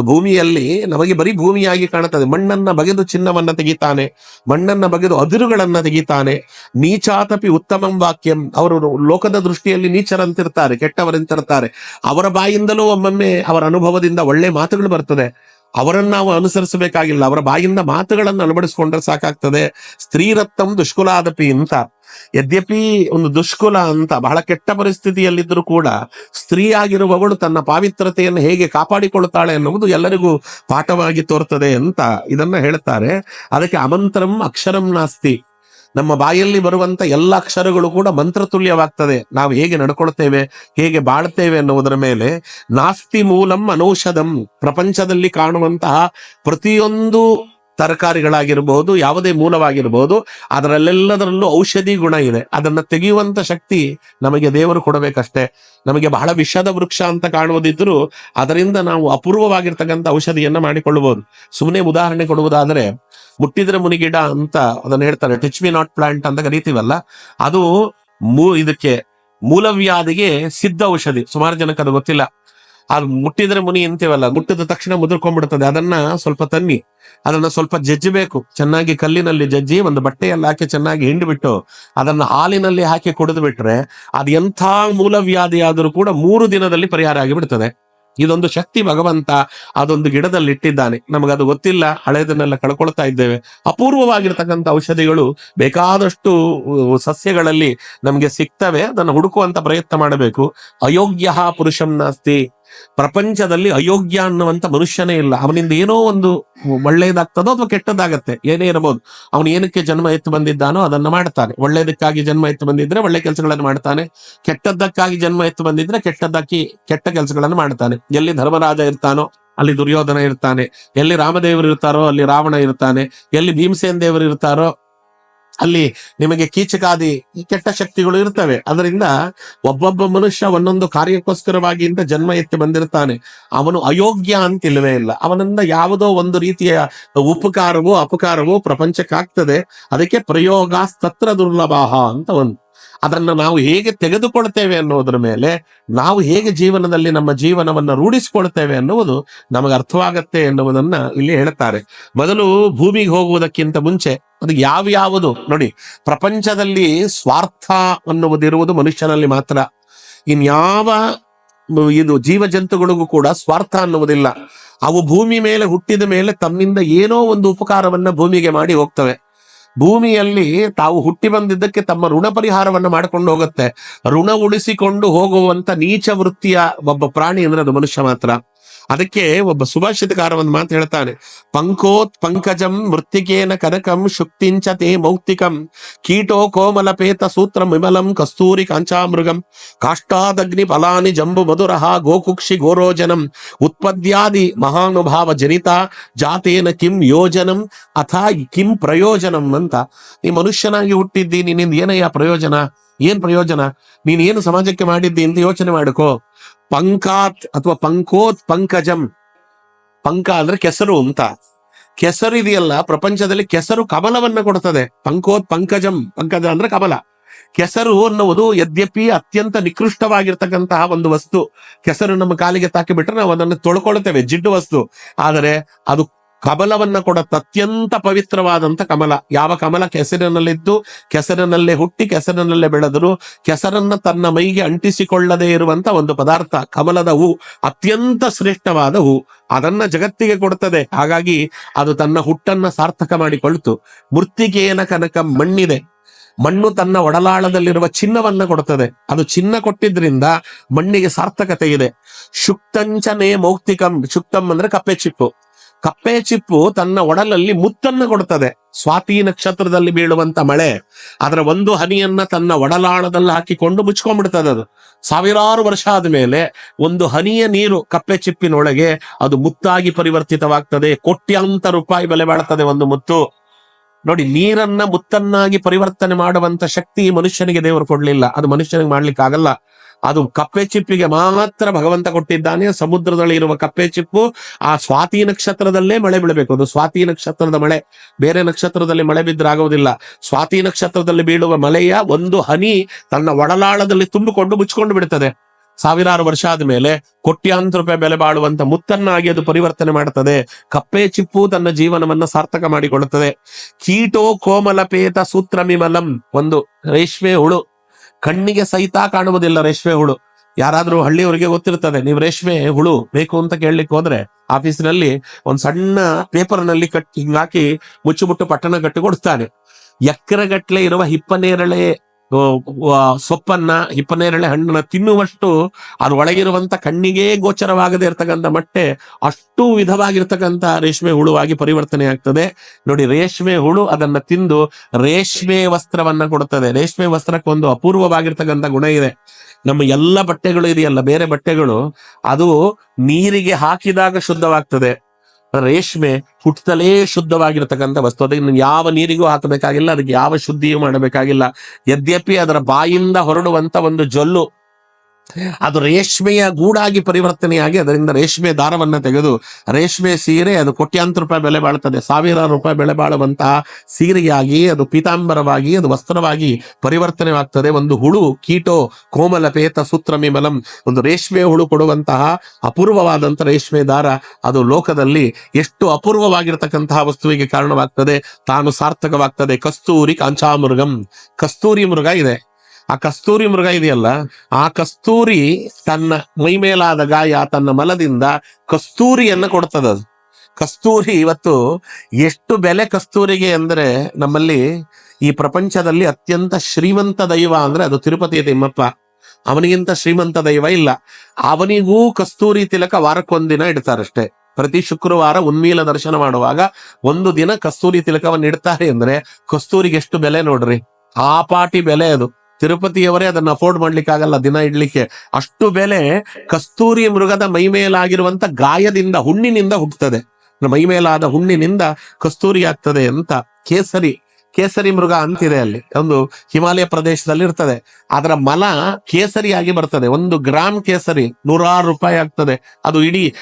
ಭೂಮಿಯಲ್ಲಿ ನಮಗೆ ಬರೀ ಭೂಮಿಯಾಗಿ ಕಾಣುತ್ತದೆ. ಮಣ್ಣನ್ನ ಬಗೆದು ಚಿನ್ನವನ್ನ ತೆಗಿತಾನೆ. ಮಣ್ಣನ್ನ ಬಗೆದು ಅದಿರುಗಳನ್ನ ತೆಗಿತಾನೆ. ನೀಚಾತಪಿ ಉತ್ತಮಂ ವಾಕ್ಯಂ. ಅವರು ಲೋಕದ ದೃಷ್ಟಿಯಲ್ಲಿ ನೀಚರಂತಿರ್ತಾರೆ, ಕೆಟ್ಟವರಂತಿರ್ತಾರೆ. ಅವರ ಬಾಯಿಂದಲೂ ಒಮ್ಮೊಮ್ಮೆ ಅವರ ಅನುಭವದಿಂದ ಒಳ್ಳೆ ಮಾತುಗಳು ಬರ್ತದೆ. ಅವರನ್ನ ನಾವು ಅನುಸರಿಸಬೇಕಾಗಿಲ್ಲ. ಅವರ ಬಾಯಿಂದ ಮಾತುಗಳನ್ನು ಅಳವಡಿಸಿಕೊಂಡ್ರೆ ಸಾಕಾಗ್ತದೆ. ಸ್ತ್ರೀರತ್ನಂ ದುಷ್ಕುಲಾದಪಿ ಅಂತ. ಯದ್ಯಪಿ ಒಂದು ದುಷ್ಕುಲ ಅಂತ ಬಹಳ ಕೆಟ್ಟ ಪರಿಸ್ಥಿತಿಯಲ್ಲಿದ್ದರೂ ಕೂಡ ಸ್ತ್ರೀಯಾಗಿರುವವಳು ತನ್ನ ಪಾವಿತ್ರತೆಯನ್ನು ಹೇಗೆ ಕಾಪಾಡಿಕೊಳ್ಳುತ್ತಾಳೆ ಅನ್ನುವುದು ಎಲ್ಲರಿಗೂ ಪಾಠವಾಗಿ ತೋರ್ತದೆ ಅಂತ ಇದನ್ನ ಹೇಳ್ತಾರೆ. ಅದಕ್ಕೆ ಅಮಂತ್ರಂ ಅಕ್ಷರಂ ನಾಸ್ತಿ. ನಮ್ಮ ಬಾಯಲ್ಲಿ ಬರುವಂತ ಎಲ್ಲ ಅಕ್ಷರಗಳು ಕೂಡ ಮಂತ್ರತುಲ್ಯವಾಗ್ತದೆ. ನಾವು ಹೇಗೆ ನಡ್ಕೊಳ್ತೇವೆ, ಹೇಗೆ ಬಾಳ್ತೇವೆ ಅನ್ನುವುದರ ಮೇಲೆ ನಾಸ್ತಿ ಮೂಲಂ ಅನೌಷಧಂ. ಪ್ರಪಂಚದಲ್ಲಿ ಕಾಣುವಂತಹ ಪ್ರತಿಯೊಂದು ತರಕಾರಿಗಳಾಗಿರಬಹುದು ಯಾವುದೇ ಮೂಲವಾಗಿರಬಹುದು ಅದರಲ್ಲೆಲ್ಲದರಲ್ಲೂ ಔಷಧಿ ಗುಣ ಇದೆ. ಅದನ್ನ ತೆಗೆಯುವಂತ ಶಕ್ತಿ ನಮಗೆ ದೇವರು ಕೊಡಬೇಕಷ್ಟೇ. ನಮಗೆ ಬಹಳ ವಿಷದ ವೃಕ್ಷ ಅಂತ ಕಾಣುವುದಿದ್ರೂ ಅದರಿಂದ ನಾವು ಅಪೂರ್ವವಾಗಿರ್ತಕ್ಕಂಥ ಔಷಧಿಯನ್ನ ಮಾಡಿಕೊಳ್ಳಬಹುದು. ಸುಮ್ಮನೆ ಉದಾಹರಣೆ ಕೊಡುವುದಾದರೆ, ಮುಟ್ಟಿದ್ರೆ ಮುನಿಗಿಡ ಅಂತ ಅದನ್ನ ಹೇಳ್ತಾರೆ ಟಿಚ್ ಮಿ ನಾಟ್ ಪ್ಲಾಂಟ್ ಅಂತ ಕರಿತೀವಲ್ಲ? ಅದು ಮೂ ಇದಕ್ಕೆ ಮೂಲವ್ಯಾಧಿಗೆ ಸಿದ್ಧ ಔಷಧಿ. ಸುಮಾರು ಜನಕ್ಕೆ ಅದು ಗೊತ್ತಿಲ್ಲ. ಅದು ಮುಟ್ಟಿದ್ರೆ ಮುನಿ ಅಂತೀವಲ್ಲ, ಮುಟ್ಟಿದ ತಕ್ಷಣ ಮುದುರ್ಕೊಂಡ್ಬಿಡ್ತದೆ. ಅದನ್ನ ಸ್ವಲ್ಪ ತನ್ನಿ. ಅದನ್ನ ಸ್ವಲ್ಪ ಜಜ್ಜಬೇಕು. ಚೆನ್ನಾಗಿ ಕಲ್ಲಿನಲ್ಲಿ ಜಜ್ಜಿ ಒಂದು ಬಟ್ಟೆಯಲ್ಲಿ ಹಾಕಿ ಚೆನ್ನಾಗಿ ಹಿಂಡ್ಬಿಟ್ಟು ಅದನ್ನ ಹಾಲಿನಲ್ಲಿ ಹಾಕಿ ಕುಡಿದು ಬಿಟ್ರೆ ಅದು ಎಂಥ ಮೂಲವ್ಯಾಧಿ ಆದರೂ ಕೂಡ ಮೂರು ದಿನದಲ್ಲಿ ಪರಿಹಾರ ಆಗಿಬಿಡ್ತದೆ. ಇದೊಂದು ಶಕ್ತಿ ಭಗವಂತ ಅದೊಂದು ಗಿಡದಲ್ಲಿ ಇಟ್ಟಿದ್ದಾನೆ. ನಮಗದು ಗೊತ್ತಿಲ್ಲ, ಹಳೆದನ್ನೆಲ್ಲ ಕಳ್ಕೊಳ್ತಾ ಇದ್ದೇವೆ. ಅಪೂರ್ವವಾಗಿರ್ತಕ್ಕಂಥ ಔಷಧಿಗಳು ಬೇಕಾದಷ್ಟು ಸಸ್ಯಗಳಲ್ಲಿ ನಮಗೆ ಸಿಗ್ತವೆ. ಅದನ್ನು ಹುಡುಕುವಂತ ಪ್ರಯತ್ನ ಮಾಡಬೇಕು. ಅಯೋಗ್ಯ ಪುರುಷಂ ನಾಸ್ತಿ. ಪ್ರಪಂಚದಲ್ಲಿ ಅಯೋಗ್ಯ ಅನ್ನುವಂತ ಮನುಷ್ಯನೇ ಇಲ್ಲ. ಅವನಿಂದ ಏನೋ ಒಂದು ಒಳ್ಳೆಯದಾಗ್ತದೋ ಅಥವಾ ಕೆಟ್ಟದಾಗತ್ತೆ ಏನೇ ಇರಬಹುದು. ಅವನು ಏನಕ್ಕೆ ಜನ್ಮ ಎತ್ತು ಬಂದಿದ್ದಾನೋ ಅದನ್ನ ಮಾಡ್ತಾನೆ. ಒಳ್ಳೆಯದಕ್ಕಾಗಿ ಜನ್ಮ ಎತ್ತು ಬಂದಿದ್ರೆ ಒಳ್ಳೆ ಕೆಲಸಗಳನ್ನು ಮಾಡ್ತಾನೆ. ಕೆಟ್ಟದ್ದಕ್ಕಾಗಿ ಜನ್ಮ ಎತ್ತು ಬಂದಿದ್ರೆ ಕೆಟ್ಟದ್ದಕ್ಕಿ ಕೆಟ್ಟ ಕೆಲಸಗಳನ್ನು ಮಾಡ್ತಾನೆ. ಎಲ್ಲಿ ಧರ್ಮರಾಜ ಇರ್ತಾನೋ ಅಲ್ಲಿ ದುರ್ಯೋಧನ ಇರ್ತಾನೆ. ಎಲ್ಲಿ ರಾಮದೇವರು ಇರ್ತಾರೋ ಅಲ್ಲಿ ರಾವಣ ಇರ್ತಾನೆ. ಎಲ್ಲಿ ಭೀಮಸೇನ್ ದೇವರು ಇರ್ತಾರೋ ಅಲ್ಲಿ ನಿಮಗೆ ಕೀಚಕಾದಿ ಕೆಟ್ಟ ಶಕ್ತಿಗಳು ಇರ್ತವೆ. ಅದರಿಂದ ಒಬ್ಬೊಬ್ಬ ಮನುಷ್ಯ ಒಂದೊಂದು ಕಾರ್ಯಕ್ಕೋಸ್ಕರವಾಗಿ ಅಂತ ಜನ್ಮ ಎತ್ತಿ ಬಂದಿರ್ತಾನೆ. ಅವನು ಅಯೋಗ್ಯ ಅಂತಿಲ್ವೇ ಇಲ್ಲ. ಅವನಿಂದ ಯಾವುದೋ ಒಂದು ರೀತಿಯ ಉಪಕಾರವೋ ಅಪಕಾರವೋ ಪ್ರಪಂಚಕ್ಕಾಗ್ತದೆ. ಅದಕ್ಕೆ ಪ್ರಯೋಗ ಸ್ತತ್ರ ದುರ್ಲಭ ಅಂತ ಒಂದು. ಅದನ್ನ ನಾವು ಹೇಗೆ ತೆಗೆದುಕೊಳ್ತೇವೆ ಅನ್ನೋದ್ರ ಮೇಲೆ, ನಾವು ಹೇಗೆ ಜೀವನದಲ್ಲಿ ನಮ್ಮ ಜೀವನವನ್ನ ರೂಢಿಸಿಕೊಳ್ತೇವೆ ಅನ್ನುವುದು ನಮಗೆ ಅರ್ಥವಾಗತ್ತೆ ಎನ್ನುವುದನ್ನ ಇಲ್ಲಿ ಹೇಳ್ತಾರೆ. ಮೊದಲು ಭೂಮಿಗೆ ಹೋಗುವುದಕ್ಕಿಂತ ಮುಂಚೆ ಅದು ಯಾವ ಯಾವುದು? ನೋಡಿ, ಪ್ರಪಂಚದಲ್ಲಿ ಸ್ವಾರ್ಥ ಅನ್ನುವುದಿರುವುದು ಮನುಷ್ಯನಲ್ಲಿ ಮಾತ್ರ. ಇನ್ಯಾವ ಇದು ಜೀವ ಜಂತುಗಳಿಗೂ ಕೂಡ ಸ್ವಾರ್ಥ ಅನ್ನುವುದಿಲ್ಲ. ಅವು ಭೂಮಿ ಮೇಲೆ ಹುಟ್ಟಿದ ಮೇಲೆ ತಮ್ಮಿಂದ ಏನೋ ಒಂದು ಉಪಕಾರವನ್ನ ಭೂಮಿಗೆ ಮಾಡಿ ಹೋಗ್ತವೆ. ಭೂಮಿಯಲ್ಲಿ ತಾವು ಹುಟ್ಟಿ ಬಂದಿದ್ದಕ್ಕೆ ತಮ್ಮ ಋಣ ಪರಿಹಾರವನ್ನು ಮಾಡ್ಕೊಂಡು ಹೋಗುತ್ತೆ. ಋಣ ಉಳಿಸಿಕೊಂಡು ಹೋಗುವಂತ ನೀಚ ವೃತ್ತಿಯ ಒಬ್ಬ ಪ್ರಾಣಿ ಅಂದ್ರೆ ಅದು ಮನುಷ್ಯ ಮಾತ್ರ. ಅದಕ್ಕೆ ಒಬ್ಬ ಸುಭಾಷಿತಕಾರ ಒಂದು ಮಾತು ಹೇಳ್ತಾನೆ. ಪಂಕೋತ್ ಪಂಕಜಂ ಮೃತ್ತಿಕೇನ ಕನಕಂ ಶುಕ್ತಿಂಚ ತೇ ಮೌಕ್ತಿಕಂ. ಕೀಟೋ ಕೋಮಲಪೇತ ಸೂತ್ರ ವಿಮಲಂ ಕಸ್ತೂರಿ ಕಾಂಚಾಮೃಗಂ. ಕಾಷ್ಟಾದಗ್ನಿ ಫಲಾನಿ ಜಂಬು ಮಧುರಹ ಗೋಕುಕ್ಷಿ ಗೋರೋಜನಂ. ಉತ್ಪದ್ಯಾದಿ ಮಹಾನುಭಾವ ಜನಿತ ಜಾತೇನ ಕಿಂ ಯೋಜನಂ. ಅಥಾ ಕಿಂ ಪ್ರಯೋಜನಂ ಅಂತ. ನೀ ಮನುಷ್ಯನಾಗಿ ಹುಟ್ಟಿದ್ದಿ, ನಿನ್ನಿಂದ ಏನಯ್ಯ ಪ್ರಯೋಜನ? ಏನ್ ಪ್ರಯೋಜನ? ನೀನ್ ಏನು ಸಮಾಜಕ್ಕೆ ಮಾಡಿದ್ದಿ ಅಂತ ಯೋಚನೆ ಮಾಡ್ಕೋ. ಪಂಕಾತ್ ಅಥವಾ ಪಂಕೋತ್ ಪಂಕಜಂ. ಪಂಕ ಅಂದ್ರೆ ಕೆಸರು ಅಂತ. ಕೆಸರು ಇದೆಯಲ್ಲ, ಪ್ರಪಂಚದಲ್ಲಿ ಕೆಸರು ಕಮಲವನ್ನ ಕೊಡ್ತದೆ. ಪಂಕೋತ್ ಪಂಕಜಂ, ಪಂಕಜ ಅಂದ್ರೆ ಕಮಲ. ಕೆಸರು ಅನ್ನುವುದು ಯದ್ಯಪಿ ಅತ್ಯಂತ ನಿಕೃಷ್ಟವಾಗಿರ್ತಕ್ಕಂತಹ ಒಂದು ವಸ್ತು. ಕೆಸರು ನಮ್ಮ ಕಾಲಿಗೆ ತಾಕಿ ಬಿಟ್ರೆ ನಾವು ಅದನ್ನು ತೊಳ್ಕೊಳ್ತೇವೆ, ಜಿಡ್ಡು ವಸ್ತು. ಆದರೆ ಅದು ಕಮಲವನ್ನ ಕೊಡತ್ತ ಅತ್ಯಂತ ಪವಿತ್ರವಾದಂತ ಕಮಲ. ಯಾವ ಕಮಲ? ಕೆಸರಿನಲ್ಲಿದ್ದು ಕೆಸರಿನಲ್ಲೇ ಹುಟ್ಟಿ ಕೆಸರಿನಲ್ಲೇ ಬೆಳೆದರು ಕೆಸರನ್ನ ತನ್ನ ಮೈಗೆ ಅಂಟಿಸಿಕೊಳ್ಳದೇ ಇರುವಂತ ಒಂದು ಪದಾರ್ಥ, ಕಮಲದ ಹೂ. ಅತ್ಯಂತ ಶ್ರೇಷ್ಠವಾದ ಹೂ. ಅದನ್ನ ಜಗತ್ತಿಗೆ ಕೊಡ್ತದೆ. ಹಾಗಾಗಿ ಅದು ತನ್ನ ಹುಟ್ಟನ್ನ ಸಾರ್ಥಕ ಮಾಡಿಕೊಳ್ತು. ಮೃತ್ತಿಗೆಯನ ಕನಕ ಮಣ್ಣಿದೆ. ಮಣ್ಣು ತನ್ನ ಒಡಲಾಳದಲ್ಲಿರುವ ಚಿನ್ನವನ್ನ ಕೊಡ್ತದೆ. ಅದು ಚಿನ್ನ ಕೊಟ್ಟಿದ್ರಿಂದ ಮಣ್ಣಿಗೆ ಸಾರ್ಥಕತೆ ಇದೆ. ಶುಕ್ತಂಚನೆ ಮೌಕ್ತಿಕಂ. ಶುಕ್ತಂ ಅಂದ್ರೆ ಕಪ್ಪೆ ಚಿಪ್ಪು. ಕಪ್ಪೆ ಚಿಪ್ಪು ತನ್ನ ಒಡಲಲ್ಲಿ ಮುತ್ತನ್ನು ಕೊಡುತ್ತದೆ. ಸ್ವಾತಿ ನಕ್ಷತ್ರದಲ್ಲಿ ಬೀಳುವಂತ ಮಳೆ, ಅದರ ಒಂದು ಹನಿಯನ್ನ ತನ್ನ ಒಡಲಾಳದಲ್ಲಿ ಹಾಕಿಕೊಂಡು ಮುಚ್ಕೊಂಡ್ಬಿಡ್ತದೆ ಅದು. ಸಾವಿರಾರು ವರ್ಷ ಆದ್ಮೇಲೆ ಒಂದು ಹನಿಯ ನೀರು ಕಪ್ಪೆ ಚಿಪ್ಪಿನೊಳಗೆ ಅದು ಮುತ್ತಾಗಿ ಪರಿವರ್ತಿತವಾಗ್ತದೆ. ಕೋಟ್ಯಾಂತರ ರೂಪಾಯಿ ಬೆಲೆ ಬಾಳ್ತದೆ ಒಂದು ಮುತ್ತು. ನೋಡಿ, ನೀರನ್ನ ಮುತ್ತನ್ನಾಗಿ ಪರಿವರ್ತನೆ ಮಾಡುವಂತ ಶಕ್ತಿ ಮನುಷ್ಯನಿಗೆ ದೇವರು ಕೊಡ್ಲಿಲ್ಲ. ಅದು ಮನುಷ್ಯನಿಗೆ ಮಾಡ್ಲಿಕ್ಕೆ ಆಗಲ್ಲ ಅದು ಕಪ್ಪೆ ಚಿಪ್ಪಿಗೆ ಮಾತ್ರ ಭಗವಂತ ಕೊಟ್ಟಿದ್ದಾನೆ. ಸಮುದ್ರದಲ್ಲಿ ಇರುವ ಕಪ್ಪೆ ಚಿಪ್ಪು ಆ ಸ್ವಾತಿ ನಕ್ಷತ್ರದಲ್ಲೇ ಮಳೆ ಬೀಳಬೇಕು. ಅದು ಸ್ವಾತಿ ನಕ್ಷತ್ರದ ಮಳೆ. ಬೇರೆ ನಕ್ಷತ್ರದಲ್ಲಿ ಮಳೆ ಬಿದ್ದರೆ ಆಗೋದಿಲ್ಲ. ಸ್ವಾತಿ ನಕ್ಷತ್ರದಲ್ಲಿ ಬೀಳುವ ಮಳೆಯ ಒಂದು ಹನಿ ತನ್ನ ಒಡಲಾಳದಲ್ಲಿ ತುಂಬಿಕೊಂಡು ಮುಚ್ಚಿಕೊಂಡು ಬಿಡುತ್ತದೆ ಸಾವಿರಾರು ವರ್ಷ ಆದ್ಮೇಲೆ ಕೋಟ್ಯಾಂತರ ರೂಪಾಯಿ ಬೆಲೆ ಬಾಳುವಂತ ಮುತ್ತನ್ನಾಗಿ ಅದು ಪರಿವರ್ತನೆ ಮಾಡುತ್ತದೆ ಕಪ್ಪೆ ಚಿಪ್ಪು ತನ್ನ ಜೀವನವನ್ನ ಸಾರ್ಥಕ ಮಾಡಿಕೊಳ್ಳುತ್ತದೆ. ಕೀಟೋ ಕೋಮಲಪೇತ ಸೂತ್ರಮಿಮಲಂ. ಒಂದು ರೇಷ್ಮೆ ಹುಳು. ಕಣ್ಣಿಗೆ ಸಹಿತ ಕಾಣುವುದಿಲ್ಲ ರೇಷ್ಮೆ ಹುಳು. ಯಾರಾದ್ರೂ ಹಳ್ಳಿಯವರಿಗೆ ಗೊತ್ತಿರ್ತದೆ ನೀವು ರೇಷ್ಮೆ ಹುಳು ಬೇಕು ಅಂತ ಕೇಳಲಿಕ್ಕೆ ಹೋದ್ರೆ ಆಫೀಸಿನಲ್ಲಿ ಒಂದ್ ಸಣ್ಣ ಪೇಪರ್ನಲ್ಲಿ ಕಟ್ಟಿ ಹಿಂಗಾಕಿ ಮುಚ್ಚುಮುಟ್ಟು ಪಟ್ಟಣ ಕಟ್ಟಿ ಕೊಡ್ತಾನೆ ಎಕ್ಕರಗಟ್ಲೆ ಇರುವ ಹಿಪ್ಪನೇರಳೆ ಸೊಪ್ಪನ್ನ ಹಿಪ್ಪನೇರಳೆ ಹಣ್ಣನ್ನ ತಿನ್ನುವಷ್ಟು ಅದ್ರ ಒಳಗಿರುವಂತ ಕಣ್ಣಿಗೆ ಗೋಚರವಾಗದೇ ಇರ್ತಕ್ಕಂಥ ಮಟ್ಟೆ ಅಷ್ಟು ವಿಧವಾಗಿರ್ತಕ್ಕಂಥ ರೇಷ್ಮೆ ಹುಳುವಾಗಿ ಪರಿವರ್ತನೆ ಆಗ್ತದೆ. ನೋಡಿ, ರೇಷ್ಮೆ ಹುಳು ಅದನ್ನ ತಿಂದು ರೇಷ್ಮೆ ವಸ್ತ್ರವನ್ನ ಕೊಡುತ್ತದೆ. ರೇಷ್ಮೆ ವಸ್ತ್ರಕ್ಕೆ ಒಂದು ಅಪೂರ್ವವಾಗಿರ್ತಕ್ಕಂಥ ಗುಣ ಇದೆ. ನಮ್ಮ ಎಲ್ಲ ಬಟ್ಟೆಗಳು ಇದೆಯಲ್ಲ, ಬೇರೆ ಬಟ್ಟೆಗಳು, ಅದು ನೀರಿಗೆ ಹಾಕಿದಾಗ ಶುದ್ಧವಾಗ್ತದೆ. ರೇಷ್ಮೆ ಹುಟ್ಟದಲೇ ಶುದ್ಧವಾಗಿರ್ತಕ್ಕಂಥ ವಸ್ತು. ಅದಕ್ಕೆ ಯಾವ ನೀರಿಗೂ ಹಾಕಬೇಕಾಗಿಲ್ಲ, ಅದಕ್ಕೆ ಯಾವ ಶುದ್ಧಿಯೂ ಮಾಡಬೇಕಾಗಿಲ್ಲ. ಯದ್ಯಪಿ ಅದರ ಬಾಯಿಂದ ಹೊರಡುವಂತ ಒಂದು ಜೊಲ್ಲು ಅದು ರೇಷ್ಮೆಯ ಗೂಡಾಗಿ ಪರಿವರ್ತನೆಯಾಗಿ ಅದರಿಂದ ರೇಷ್ಮೆ ದಾರವನ್ನ ತೆಗೆದು ರೇಷ್ಮೆ ಸೀರೆ ಅದು ಕೋಟ್ಯಾಂತರ ರೂಪಾಯಿ ಬೆಲೆ ಬಾಳುತ್ತದೆ. ಸಾವಿರಾರು ರೂಪಾಯಿ ಬೆಲೆ ಬಾಳುವಂತಹ ಸೀರೆಯಾಗಿ ಅದು ಪೀತಾಂಬರವಾಗಿ ಅದು ವಸ್ತ್ರವಾಗಿ ಪರಿವರ್ತನೆವಾಗ್ತದೆ ಒಂದು ಹುಳು, ಕೀಟೋ, ಕೋಮಲ, ಪೇತ, ಸೂತ್ರ ಮಿಮಲಂ ಒಂದು ರೇಷ್ಮೆ ಹುಳು ಕೊಡುವಂತಹ ಅಪೂರ್ವವಾದಂತಹ ರೇಷ್ಮೆ ದಾರ ಅದು ಲೋಕದಲ್ಲಿ ಎಷ್ಟು ಅಪೂರ್ವವಾಗಿರ್ತಕ್ಕಂತಹ ವಸ್ತುವಿಗೆ ಕಾರಣವಾಗ್ತದೆ. ತಾನು ಸಾರ್ಥಕವಾಗ್ತದೆ. ಕಸ್ತೂರಿ ಕಾಂಚಾಮೃಗಂ. ಕಸ್ತೂರಿ ಮೃಗ ಇದೆ. ಆ ಕಸ್ತೂರಿ ಮೃಗ ಇದೆಯಲ್ಲ, ಆ ಕಸ್ತೂರಿ ತನ್ನ ಮೈಮೇಲಾದ ಗಾಯ ತನ್ನ ಮಲದಿಂದ ಕಸ್ತೂರಿಯನ್ನ ಕೊಡ್ತದ ಕಸ್ತೂರಿ ಇವತ್ತು ಎಷ್ಟು ಬೆಲೆ ಕಸ್ತೂರಿಗೆ ಅಂದ್ರೆ ನಮ್ಮಲ್ಲಿ ಈ ಪ್ರಪಂಚದಲ್ಲಿ ಅತ್ಯಂತ ಶ್ರೀಮಂತ ದೈವ ಅಂದ್ರೆ ಅದು ತಿರುಪತಿಯ ತಿಮ್ಮಪ್ಪ. ಅವನಿಗಿಂತ ಶ್ರೀಮಂತ ದೈವ ಇಲ್ಲ. ಅವನಿಗೂ ಕಸ್ತೂರಿ ತಿಲಕ ವಾರಕ್ಕೊಂದಿನ ಇಡ್ತಾರಷ್ಟೇ. ಪ್ರತಿ ಶುಕ್ರವಾರ ಉನ್ಮೀಲ ದರ್ಶನ ಮಾಡುವಾಗ ಒಂದು ದಿನ ಕಸ್ತೂರಿ ತಿಲಕವನ್ನು ಇಡ್ತಾರೆ ಅಂದ್ರೆ ಕಸ್ತೂರಿಗೆ ಎಷ್ಟು ಬೆಲೆ ನೋಡ್ರಿ? ಆ ಪಾಟಿ ಬೆಲೆ ಅದು. ತಿರುಪತಿಯವರೇ ಅದನ್ನ ಅಫೋರ್ಡ್ ಮಾಡ್ಲಿಕ್ಕಾಗಲ್ಲ, ದಿನ ಇಡ್ಲಿಕ್ಕೆ. ಅಷ್ಟು ಬೆಲೆ ಕಸ್ತೂರಿ ಮೃಗದ ಮೈಮೇಲಾಗಿರುವಂತ ಗಾಯದಿಂದ, ಹುಣ್ಣಿನಿಂದ ಹುಟ್ಟುತ್ತದೆ ಮೈಮೇಲಾದ ಹುಣ್ಣಿನಿಂದ ಕಸ್ತೂರಿ ಆಗ್ತದೆ ಅಂತ ಕೇಸರಿ ಕೇಸರಿ ಮೃಗ ಅಂತಿದೆ ಅಲ್ಲಿ. ಒಂದು ಹಿಮಾಲಯ ಪ್ರದೇಶದಲ್ಲಿ ಇರ್ತದೆ ಅದರ ಮಲ ಕೇಸರಿಯಾಗಿ ಬರ್ತದೆ. ಒಂದು ಗ್ರಾಮ್ ಕೇಸರಿ ನೂರಾರು ರೂಪಾಯಿ ಆಗ್ತದೆ. ಅದು ಇಡೀ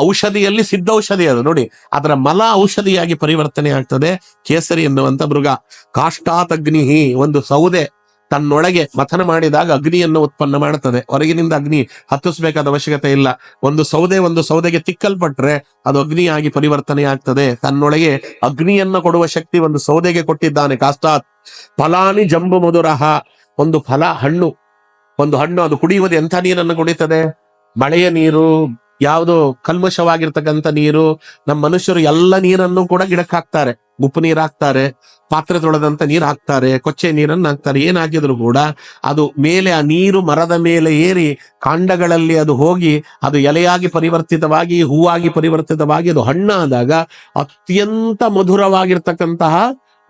ಔಷಧಿಯಲ್ಲಿ ಸಿದ್ಧ ಔಷಧಿ ಅದು. ನೋಡಿ, ಅದರ ಮಲ ಔಷಧಿಯಾಗಿ ಪರಿವರ್ತನೆ ಆಗ್ತದೆ ಕೇಸರಿ ಎನ್ನುವಂತ ಮೃಗ. ಕಾಷ್ಟಾತಗ್ನಿಹಿ ಒಂದು ಸೌದೆ. ತನ್ನೊಳಗೆ ಮಥನ ಮಾಡಿದಾಗ ಅಗ್ನಿಯನ್ನು ಉತ್ಪನ್ನ ಮಾಡುತ್ತದೆ. ಹೊರಗಿನಿಂದ ಅಗ್ನಿ ಹತ್ತಿಸಬೇಕಾದ ಅವಶ್ಯಕತೆ ಇಲ್ಲ. ಒಂದು ಸೌದೆ ಒಂದು ಸೌದೆಗೆ ತಿಕ್ಕಲ್ಪಟ್ರೆ ಅದು ಅಗ್ನಿಯಾಗಿ ಪರಿವರ್ತನೆ ಆಗ್ತದೆ. ತನ್ನೊಳಗೆ ಅಗ್ನಿಯನ್ನ ಕೊಡುವ ಶಕ್ತಿ ಒಂದು ಸೌದೆಗೆ ಕೊಟ್ಟಿದ್ದಾನೆ. ಕಾಷ್ಟಾತ್ ಫಲಾನಿ ಜಂಬು ಮಧುರಹ. ಒಂದು ಫಲ, ಹಣ್ಣು. ಒಂದು ಹಣ್ಣು ಅದು ಕುಡಿಯುವುದು ಎಂಥ ನೀರನ್ನು ಕುಡಿತದೆ? ಮಳೆಯ ನೀರು, ಯಾವುದು ಕಲ್ಮಶವಾಗಿರ್ತಕ್ಕಂಥ ನೀರು. ನಮ್ಮ ಮನುಷ್ಯರು ಎಲ್ಲ ನೀರನ್ನು ಕೂಡ ಗಿಡಕ್ಕೆ ಹಾಕ್ತಾರೆ ಉಪ್ಪು ನೀರು ಹಾಕ್ತಾರೆ ಪಾತ್ರೆ ತೊಳೆದಂತ ನೀರು ಹಾಕ್ತಾರೆ ಕೊಚ್ಚೆ ನೀರನ್ನು ಹಾಕ್ತಾರೆ, ಏನಾಗಿದ್ರು ಕೂಡ ಅದು ಮೇಲೆ ಆ ನೀರು ಮರದ ಮೇಲೆ ಏರಿ ಕಾಂಡಗಳಲ್ಲಿ ಅದು ಹೋಗಿ ಅದು ಎಲೆಯಾಗಿ ಪರಿವರ್ತಿತವಾಗಿ, ಹೂವಾಗಿ ಪರಿವರ್ತಿತವಾಗಿ ಅದು ಹಣ್ಣಾದಾಗ ಅತ್ಯಂತ ಮಧುರವಾಗಿರ್ತಕ್ಕಂತಹ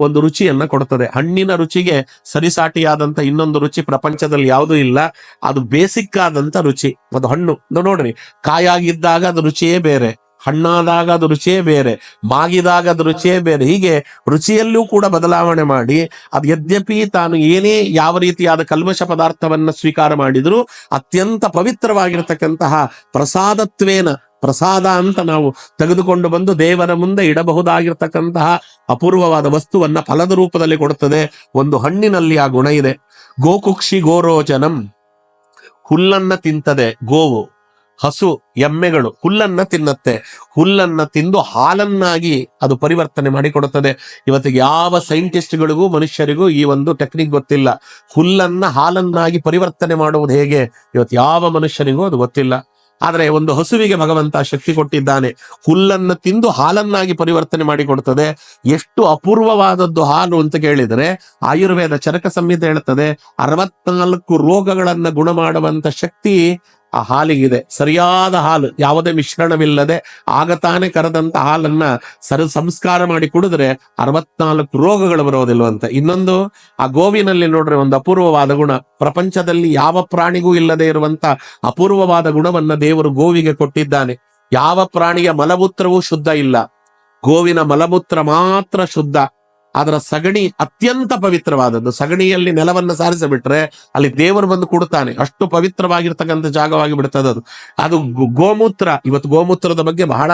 ಒಂದು ರುಚಿಯನ್ನ ಕೊಡ್ತದೆ. ಹಣ್ಣಿನ ರುಚಿಗೆ ಸರಿಸಾಟಿಯಾದಂತ ಇನ್ನೊಂದು ರುಚಿ ಪ್ರಪಂಚದಲ್ಲಿ ಯಾವುದೂ ಇಲ್ಲ. ಅದು ಬೇಸಿಕ್ ಆದಂತ ರುಚಿ. ಅದು ಹಣ್ಣು. ನೋಡ್ರಿ, ಕಾಯಾಗಿದ್ದಾಗ ಅದು ರುಚಿಯೇ ಬೇರೆ. ಹಣ್ಣಾದಾಗ ಅದು ರುಚಿಯೇ ಬೇರೆ, ಮಾಗಿದಾಗ ಅದು ರುಚಿಯೇ ಬೇರೆ. ಹೀಗೆ ರುಚಿಯಲ್ಲೂ ಕೂಡ ಬದಲಾವಣೆ ಮಾಡಿ, ಅದು ಯದ್ಯಪಿ ತಾನು ಏನೇ ಯಾವ ರೀತಿಯಾದ ಕಲ್ಮಶ ಪದಾರ್ಥವನ್ನ ಸ್ವೀಕಾರ ಮಾಡಿದ್ರು ಅತ್ಯಂತ ಪವಿತ್ರವಾಗಿರತಕ್ಕಂತಹ ಪ್ರಸಾದತ್ವೇನ, ಪ್ರಸಾದ ಅಂತ ನಾವು ತೆಗೆದುಕೊಂಡು ಬಂದು ದೇವರ ಮುಂದೆ ಇಡಬಹುದಾಗಿರ್ತಕ್ಕಂತಹ ಅಪೂರ್ವವಾದ ವಸ್ತುವನ್ನ ಫಲದ ರೂಪದಲ್ಲಿ ಕೊಡುತ್ತದೆ. ಒಂದು ಹಣ್ಣಿನಲ್ಲಿ ಆ ಗುಣ ಇದೆ. ಗೋಕುಕ್ಷಿ ಗೋರೋಚನಂ ಹುಲ್ಲನ್ನ ತಿಂತದೆ ಗೋವು. ಹಸು ಎಮ್ಮೆಗಳು ಹುಲ್ಲನ್ನ ತಿನ್ನತ್ತೆ. ಹುಲ್ಲನ್ನ ತಿಂದು ಹಾಲನ್ನಾಗಿ ಅದು ಪರಿವರ್ತನೆ ಮಾಡಿಕೊಡುತ್ತದೆ. ಇವತ್ತಿಗೆ ಯಾವ ಸೈಂಟಿಸ್ಟ್ಗಳಿಗೂ ಮನುಷ್ಯರಿಗೂ ಈ ಒಂದು ಟೆಕ್ನಿಕ್ ಗೊತ್ತಿಲ್ಲ. ಹುಲ್ಲನ್ನ ಹಾಲನ್ನಾಗಿ ಪರಿವರ್ತನೆ ಮಾಡುವುದು ಹೇಗೆ? ಇವತ್ತು ಯಾವ ಮನುಷ್ಯನಿಗೂ ಅದು ಗೊತ್ತಿಲ್ಲ. ಆದರೆ ಒಂದು ಹಸುವಿಗೆ ಭಗವಂತ ಶಕ್ತಿ ಕೊಟ್ಟಿದ್ದಾನೆ. ಹುಲ್ಲನ್ನು ತಿಂದು ಹಾಲನ್ನಾಗಿ ಪರಿವರ್ತನೆ ಮಾಡಿಕೊಡುತ್ತದೆ. ಎಷ್ಟು ಅಪೂರ್ವವಾದದ್ದು ಹಾಲು ಅಂತ ಕೇಳಿದರೆ ಆಯುರ್ವೇದ ಚರಕ ಸಂಹಿತೆ ಹೇಳುತ್ತದೆ, ಅರವತ್ನಾಲ್ಕು ರೋಗಗಳನ್ನ ಗುಣ ಮಾಡುವಂತ ಶಕ್ತಿ ಆ ಹಾಲಿಗಿದೆ. ಸರಿಯಾದ ಹಾಲು, ಯಾವುದೇ ಮಿಶ್ರಣವಿಲ್ಲದೆ ಆಗ ತಾನೇ ಕರೆದಂತ ಹಾಲನ್ನ ಸರ ಸಂಸ್ಕಾರ ಮಾಡಿ ಕುಡಿದ್ರೆ ಅರವತ್ನಾಲ್ಕು ರೋಗಗಳು ಬರೋದಿಲ್ವಂತ. ಇನ್ನೊಂದು, ಆ ಗೋವಿನಲ್ಲಿ ನೋಡ್ರಿ ಒಂದು ಅಪೂರ್ವವಾದ ಗುಣ. ಪ್ರಪಂಚದಲ್ಲಿ ಯಾವ ಪ್ರಾಣಿಗೂ ಇಲ್ಲದೆ ಇರುವಂತ ಅಪೂರ್ವವಾದ ಗುಣವನ್ನ ದೇವರು ಗೋವಿಗೆ ಕೊಟ್ಟಿದ್ದಾನೆ. ಯಾವ ಪ್ರಾಣಿಯ ಮಲಮೂತ್ರವೂ ಶುದ್ಧ ಇಲ್ಲ. ಗೋವಿನ ಮಲಮೂತ್ರ ಮಾತ್ರ ಶುದ್ಧ. ಅದರ ಸಗಣಿ ಅತ್ಯಂತ ಪವಿತ್ರವಾದದ್ದು. ಸಗಣಿಯಲ್ಲಿ ನೆಲವನ್ನು ಸಾರಿಸಿಬಿಟ್ರೆ ಅಲ್ಲಿ ದೇವರು ಬಂದು ಕೊಡುತ್ತಾನೆ. ಅಷ್ಟು ಪವಿತ್ರವಾಗಿರ್ತಕ್ಕಂಥ ಜಾಗವಾಗಿ ಬಿಡ್ತದೆ ಅದು ಅದು ಗೋಮೂತ್ರ. ಇವತ್ತು ಗೋಮೂತ್ರದ ಬಗ್ಗೆ ಬಹಳ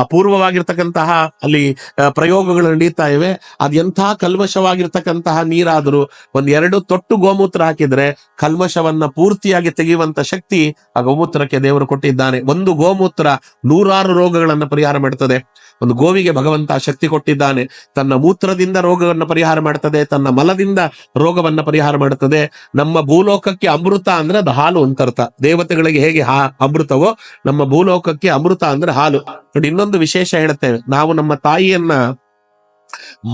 ಅಪೂರ್ವವಾಗಿರ್ತಕ್ಕಂತಹ ಅಲ್ಲಿ ಪ್ರಯೋಗಗಳು ನಡೀತಾ ಇವೆ. ಅದು ಎಂಥ ಕಲ್ಮಶವಾಗಿರ್ತಕ್ಕಂತಹ ನೀರಾದರೂ ಒಂದ್ ಎರಡು ತೊಟ್ಟು ಗೋಮೂತ್ರ ಹಾಕಿದ್ರೆ ಕಲ್ಮಶವನ್ನ ಪೂರ್ತಿಯಾಗಿ ತೆಗೆಯುವಂತ ಶಕ್ತಿ ಆ ಗೋಮೂತ್ರಕ್ಕೆ ದೇವರು ಕೊಟ್ಟಿದ್ದಾನೆ. ಒಂದು ಗೋಮೂತ್ರ ನೂರಾರು ರೋಗಗಳನ್ನು ಪರಿಹಾರ ಮಾಡುತ್ತದೆ ಒಂದು ಗೋವಿಗೆ ಭಗವಂತ ಶಕ್ತಿ ಕೊಟ್ಟಿದ್ದಾನೆ. ತನ್ನ ಮೂತ್ರದಿಂದ ರೋಗವನ್ನು ಪರಿಹಾರ ಮಾಡ್ತದೆ, ತನ್ನ ಮಲದಿಂದ ರೋಗವನ್ನು ಪರಿಹಾರ ಮಾಡುತ್ತದೆ ನಮ್ಮ ಭೂಲೋಕಕ್ಕೆ ಅಮೃತ ಅಂದ್ರೆ ಅದು ಹಾಲು ಅಂತ ಅರ್ಥ. ದೇವತೆಗಳಿಗೆ ಹೇಗೆ ಹಾ ಅಮೃತವೋ, ನಮ್ಮ ಭೂಲೋಕಕ್ಕೆ ಅಮೃತ ಅಂದ್ರೆ ಹಾಲು. ನೋಡಿ, ಇನ್ನೊಂದು ವಿಶೇಷ ಹೇಳುತ್ತೇವೆ ನಾವು ನಮ್ಮ ತಾಯಿಯನ್ನ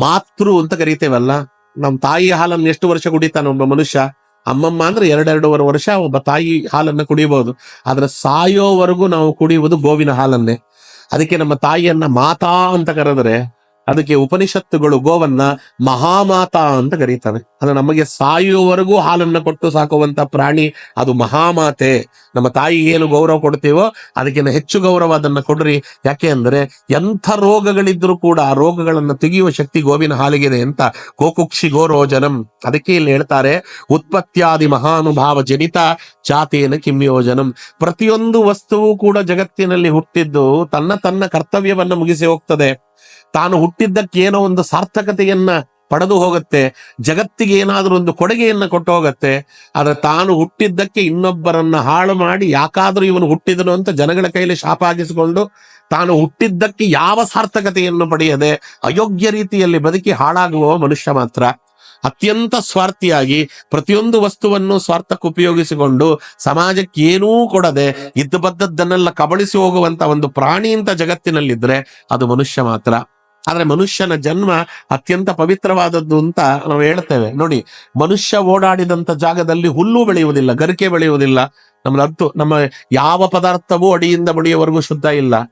ಮಾತೃ ಅಂತ ಕರಿತೇವಲ್ಲ, ನಮ್ಮ ತಾಯಿ ಹಾಲನ್ನು ಎಷ್ಟು ವರ್ಷ ಕುಡಿತಾನೆ ಒಬ್ಬ ಮನುಷ್ಯ? ಅಮ್ಮಮ್ಮ ಅಂದ್ರೆ ಎರಡೆರಡೂವರೆ ವರ್ಷ ಒಬ್ಬ ತಾಯಿ ಹಾಲನ್ನ ಕುಡಿಬಹುದು ಆದ್ರೆ ಸಾಯೋವರೆಗೂ ನಾವು ಕುಡಿಯುವುದು ಗೋವಿನ ಹಾಲನ್ನೇ. ಅದಕ್ಕೆ ನಮ್ಮ ತಾಯಿಯನ್ನ ಮಾತಾ ಅಂತ ಕರೆದರೆ ಅದಕ್ಕೆ ಉಪನಿಷತ್ತುಗಳು ಗೋವನ್ನ ಮಹಾಮಾತಾ ಅಂತ ಕರೀತವೆ ಅದು ನಮಗೆ ಸಾಯುವವರೆಗೂ ಹಾಲನ್ನ ಕೊಟ್ಟು ಸಾಕುವಂತ ಪ್ರಾಣಿ ಅದು ಮಹಾಮಾತೆ. ನಮ್ಮ ತಾಯಿ ಏನು ಗೌರವ ಕೊಡ್ತೀವೋ ಅದಕ್ಕಿಂತ ಹೆಚ್ಚು ಗೌರವ ಅದನ್ನ ಕೊಡ್ರಿ. ಯಾಕೆ ಅಂದ್ರೆ ಎಂಥ ರೋಗಗಳಿದ್ರೂ ಕೂಡ ಆ ರೋಗಗಳನ್ನ ತೆಗೆಯುವ ಶಕ್ತಿ ಗೋವಿನ ಹಾಲಿಗಿದೆ ಅಂತ ಗೋಕುಕ್ಷಿ ಗೋರೋಜನಂ. ಅದಕ್ಕೆ ಇಲ್ಲಿ ಹೇಳ್ತಾರೆ ಉತ್ಪತ್ತಿಯಾದಿ ಮಹಾನುಭಾವ ಜನಿತ ಜಾತೇನ ಕಿಮ್ಯೋಜನಂ. ಪ್ರತಿಯೊಂದು ವಸ್ತುವು ಕೂಡ ಜಗತ್ತಿನಲ್ಲಿ ಹುಟ್ಟಿದ್ದು ತನ್ನ ತನ್ನ ಕರ್ತವ್ಯವನ್ನ ಮುಗಿಸಿ ಹೋಗ್ತದೆ. ತಾನು ಹುಟ್ಟಿದ್ದಕ್ಕೆ ಏನೋ ಒಂದು ಸಾರ್ಥಕತೆಯನ್ನ ಪಡೆದು ಹೋಗುತ್ತೆ, ಜಗತ್ತಿಗೆ ಏನಾದರೂ ಒಂದು ಕೊಡುಗೆಯನ್ನು ಕೊಟ್ಟು ಹೋಗುತ್ತೆ, ಆದರೆ ತಾನು ಹುಟ್ಟಿದ್ದಕ್ಕೆ ಇನ್ನೊಬ್ಬರನ್ನ ಹಾಳು ಮಾಡಿ ಯಾಕಾದರೂ ಇವನು ಹುಟ್ಟಿದನು ಅಂತ ಜನಗಳ ಕೈಲಿ ಶಾಪ ಹಾಕಿಸಿಕೊಂಡು ತಾನು ಹುಟ್ಟಿದ್ದಕ್ಕೆ ಯಾವ ಸಾರ್ಥಕತೆಯನ್ನು ಪಡೆಯದೆ ಅಯೋಗ್ಯ ರೀತಿಯಲ್ಲಿ ಬದುಕಿ ಹಾಳಾಗುವ ಮನುಷ್ಯ ಮಾತ್ರ. ಅತ್ಯಂತ ಸ್ವಾರ್ಥಿಯಾಗಿ ಪ್ರತಿಯೊಂದು ವಸ್ತುವನ್ನು ಸ್ವಾರ್ಥಕ್ಕೆ ಉಪಯೋಗಿಸಿಕೊಂಡು ಸಮಾಜಕ್ಕೆ ಏನೂ ಕೊಡದೆ ಇದ್ದ ಬದ್ದದ್ದನ್ನೆಲ್ಲ ಕಬಳಿಸಿ ಹೋಗುವಂತ ಒಂದು ಪ್ರಾಣಿ ಅಂತ ಜಗತ್ತಿನಲ್ಲಿದ್ರೆ ಅದು ಮನುಷ್ಯ ಮಾತ್ರ. ಆದ್ರೆ ಮನುಷ್ಯನ ಜನ್ಮ ಅತ್ಯಂತ ಪವಿತ್ರವಾದದ್ದು ಅಂತ ನಾವು ಹೇಳ್ತೇವೆ. ನೋಡಿ, ಮನುಷ್ಯ ಓಡಾಡಿದಂತ ಜಾಗದಲ್ಲಿ ಹುಲ್ಲು ಬೆಳೆಯುವುದಿಲ್ಲ, ಗರಿಕೆ ಬೆಳೆಯುವುದಿಲ್ಲ. ನಮ್ಮ ಹತ್ತು ನಮ್ಮ ಯಾವ ಪದಾರ್ಥವೂ ಅಡಿಯಿಂದ ಬಡಿಯವರೆಗೂ ಶುದ್ಧ ಇಲ್ಲ.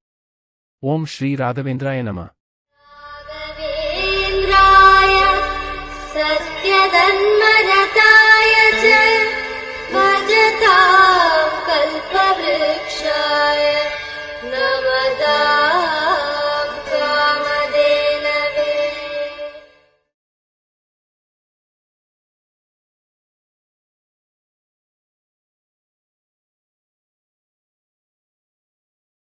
ॐ श्री राघवेन्द्राय नम। नरेन्द्राय सत्यदन्मरताय च भगता कल्पवृक्षाय नवता